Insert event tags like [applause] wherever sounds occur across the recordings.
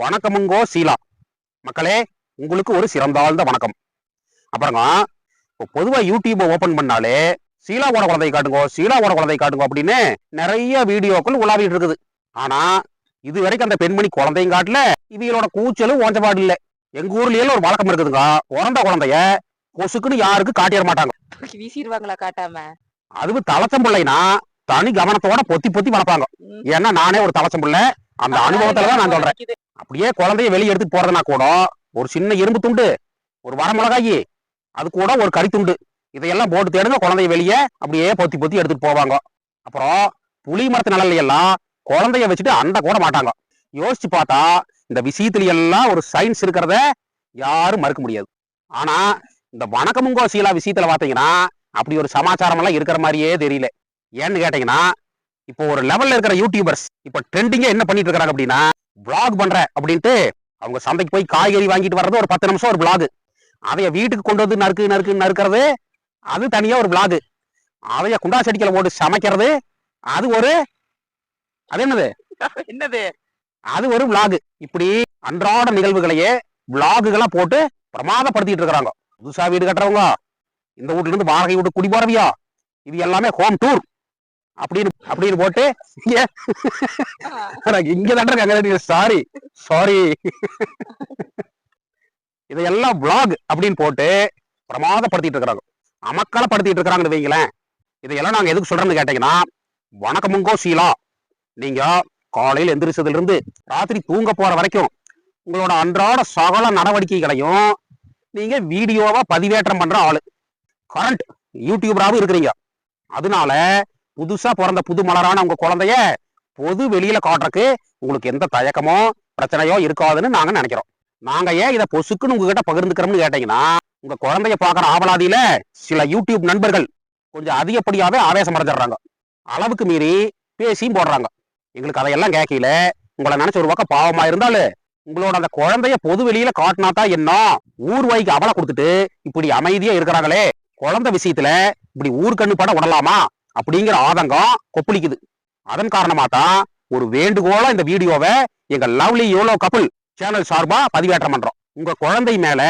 வணக்கமுங்கோ சீலா. மக்களே உங்களுக்கு ஒரு சிறந்தாழ்ந்த வணக்கம். அப்புறங்க இப்போ பொதுவா யூடியூப் ஓபன் பண்ணாலே சீலாவோட குழந்தை காட்டுங்கோ சீலாவோட குழந்தை காட்டுங்கோ அப்படின்னு நிறைய வீடியோக்கள் உலாவிட்டு இருக்குது. ஆனா இது வரைக்கும் அந்த பெண்மணி குழந்தையும் காட்டல இவங்களோட கூச்சலும் ஓஞ்சபாடு இல்ல. எங்க ஊர்லயே ஒரு வழக்கம் இருக்குதுங்க பிறந்த குழந்தைய கொசுக்குன்னு யாருக்கு காட்டிட மாட்டாங்க. வீசிடுவாங்களா காட்டாம? அதுவும் தலச்சம் பிள்ளைனா தனி கவனத்தோட பொத்தி பொத்தி வளர்ப்பாங்க. ஏன்னா நானே ஒரு தலச்சம் பிள்ளை அந்த அனுபவத்துல தான் நான் சொல்றேன். அப்படியே குழந்தைய வெளியே எடுத்து போறதுனா கூட ஒரு சின்ன இரும்பு துண்டு ஒரு வரமிளகாயி அது கூட ஒரு கறி இதையெல்லாம் போட்டு தேடுங்க குழந்தைய வெளியே அப்படியே பொத்தி பொத்தி எடுத்துட்டு போவாங்க. அப்புறம் புளி மரத்து நிழல்ல எல்லாம் குழந்தைய வச்சுட்டு அண்டை கூட மாட்டாங்க. யோசிச்சு பார்த்தா இந்த விஷயத்துல எல்லாம் ஒரு சயின்ஸ் இருக்கிறத யாரும் மறுக்க முடியாது. ஆனா இந்த வணக்கமுங்கோ சீலா விஷயத்துல பார்த்தீங்கன்னா அப்படி ஒரு சமாச்சாரம் எல்லாம் இருக்கிற மாதிரியே தெரியல. ஏன்னு கேட்டீங்கன்னா இப்போ ஒரு லெவல்ல இருக்கிற யூடியூபர்ஸ் இப்போ ட்ரெண்டிங்கா என்ன பண்ணிட்டு இருக்கிறாங்க அப்படின்னா vlog பண்ற அப்படின்ட்டு அவங்க சந்தைக்கு போய் காய்கறி வாங்கிட்டு வர்றது ஒரு பத்து நிமிஷம் ஒரு vlog. அதைய வீட்டுக்கு கொண்டு வந்து நறுக்கு நறுக்கு நறுக்கிறது அது தனியா ஒரு vlog. அதைய குண்டா செடிக்கல போட்டு சமைக்கிறது அது ஒரு அது என்னது? [laughs] என்னது? அது ஒரு vlog. இப்படி அன்றாட நிகழ்வுகளையே விளாகுகளா போட்டு பிரமாதப்படுத்திட்டு இருக்கிறாங்க. புதுசா வீடு கட்டுறவங்க இந்த வீட்ல இருந்து வாடகை வீட்டு குடி போறவியா இது எல்லாமே ஹோம் டூர் அப்படின்னு அப்படின்னு போட்டு இங்க தான் இருக்காங்க சாரி சாரி இதையெல்லாம் vlog அப்படின்னு போட்டு பிரமாதப்படுத்திட்டு இருக்கிறாங்க. அமக்கலப்படுத்திட்டு இருக்கிறாங்கன்னு வைங்களேன். இதையெல்லாம் நாங்க எதுக்கு சொல்றோம்னு கேட்டீங்கன்னா வணக்கமுங்கோ சீலா. நீங்க காலையில் எந்திரிச்சதுல இருந்து ராத்திரி தூங்க போற வரைக்கும் உங்களோட அன்றாட சகல நடவடிக்கைகளையும் நீங்க வீடியோவா பதிவேற்றம் பண்ற ஆளு. கரண்ட் யூடியூபராகவும் இருக்கிறீங்க. அதனால புதுசா பிறந்த புது மலரான உங்க குழந்தைய பொது வெளியில காட்டுறக்கு உங்களுக்கு எந்த தயக்கமோ பிரச்சனையோ இருக்காதுன்னு நாங்க நினைக்கிறோம். நாங்க ஏன் இதை பொசுக்குன்னு உங்ககிட்ட பகிர்ந்துக்கிறோம்னு கேட்டீங்கன்னா உங்க குழந்தைய பாக்குற ஆவலாதியில சில யூடியூப் நண்பர்கள் கொஞ்சம் அதிகப்படியாவே ஆவேசம் அடைஞ்சிடுறாங்க. அளவுக்கு மீறி பேசியும் போடுறாங்க. எங்களுக்கு அதையெல்லாம் கேட்கல உங்களை நினைச்ச ஒரு பக்கம் பாவமா இருந்தாலும் உங்களோட அந்த குழந்தைய பொது வெளியில காட்டினாதான் என்ன? ஊர் வாய்க்கு அவலை கொடுத்துட்டு இப்படி அமைதியா இருக்கிறாங்களே குழந்தை விஷயத்துல இப்படி ஊர் கண்ணு பட விடலாமா அப்படிங்கிற ஆதங்கம் கொப்பளிக்குது. அதன் காரணமாக தான் ஒரு வேண்டுகோளா இந்த வீடியோவை எங்க லவ்லி யோலோ கபிள் சேனல் சார்பா பதிவேற்றம் பண்றோம். உங்க குழந்தை மேல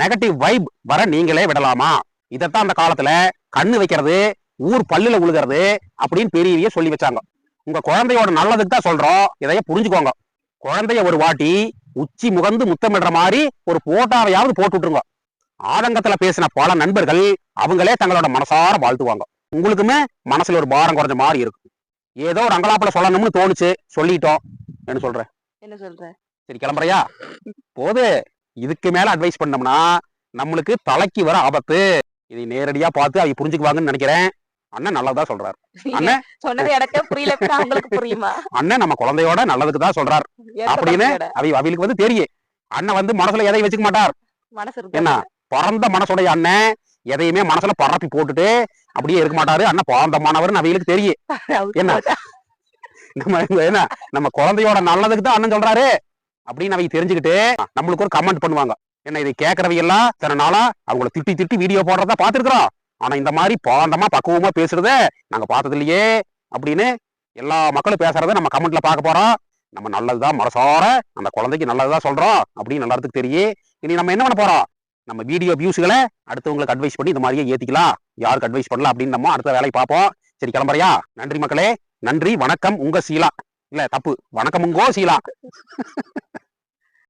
நெகட்டிவ் வைப் வர நீங்களே விடலாமா? இதைத்தான் அந்த காலத்துல கண்ணு வைக்கிறது ஊர் பல்லுல உழுகிறது அப்படின்னு பெரியவிய சொல்லி வச்சாங்க. உங்க குழந்தையோட நல்லதுக்கு தான் சொல்றோம். இதைய புரிஞ்சுக்கோங்க. குழந்தைய ஒரு வாட்டி உச்சி முகந்து முத்தமிடுற மாதிரி ஒரு போட்டாவையாவது போட்டு விட்டுருங்க ஆதங்கத்துல பேசின பல நண்பர்கள் அவங்களே தங்களோட மனசார வாழ்த்துவாங்க. உங்களுக்குமே மனசுல ஒரு பாரம் குறைஞ்ச மாதிரி இருக்கும் ஏதோ ஒரு அங்கலாப்புல சொல்லணும்னு தோணுச்சு சொல்லிட்டோம் என்ன சொல்ற என்ன சொல்ற? சரி கிளம்புறியா? போது இதுக்கு மேல அட்வைஸ் பண்ணோம்னா நம்மளுக்கு தலைக்கு வர ஆபத்து. இதை நேரடியா பார்த்து அவங்க புரிஞ்சுக்குவாங்கன்னு நினைக்கிறேன். அண்ணன் நல்லதா சொல்றாரு. அண்ணே. சொன்னது எனக்கு புரியல அவங்களுக்கு புரியுமா? அண்ணன் நம்ம குழந்தையோட நல்லதுக்கு தான் சொல்றார் அப்படின்னு? அவை அவங்களுக்கு வந்து தெரியும். அண்ணன் வந்து மனசுல எதையும் வச்சுக்க மாட்டார். என்ன பறந்த மனசுடைய அண்ணன் எதையுமே மனசுல பரப்பி போட்டுட்டு அப்படியே இருக்க மாட்டாரு. அண்ணன் பாந்தமானவர்னு அவங்களுக்கு தெரியும். என்ன? நம்ம என்ன? நம்ம குழந்தையோட நல்லதுக்கு தான் அண்ணன் சொல்றாரு. அப்படின்னு அவங்க தெரிஞ்சுக்கிட்டு நம்மளுக்கு ஒரு கமெண்ட் பண்ணுவாங்க. என்ன இதை கேட்கறவங்க எல்லாம் சில நாளா அவங்கள திட்டி திட்டி வீடியோ போடுறத பாத்துருக்கிறோம் ஆனா இந்த மாதிரி பாந்தமா பக்குவமா பேசுறத நாங்க பார்த்தது இல்லையே அப்படின்னு எல்லா மக்களும் பேசுறத நம்ம கமெண்ட்ல பார்க்க போறோம். நம்ம நல்லதுதான் மனசார அந்த குழந்தைக்கு நல்லதுதான் சொல்றோம் அப்படின்னு எல்லாத்துக்கும் தெரியும். இனி நம்ம என்ன பண்ண போறோம்? நம்ம வீடியோ வியூஸ்களை அடுத்தவங்களுக்கு அட்வைஸ் பண்ணி இந்த மாதிரியே ஏத்திக்கலாம். யாருக்கு அட்வைஸ் பண்ணலாம் அப்படின்னு நம்ம அடுத்த வேலையை பார்ப்போம். சரி கிளம்புறியா? நன்றி மக்களே. நன்றி வணக்கம். உங்க சீலா. இல்ல தப்பு. வணக்கம் உங்கோ சீலா.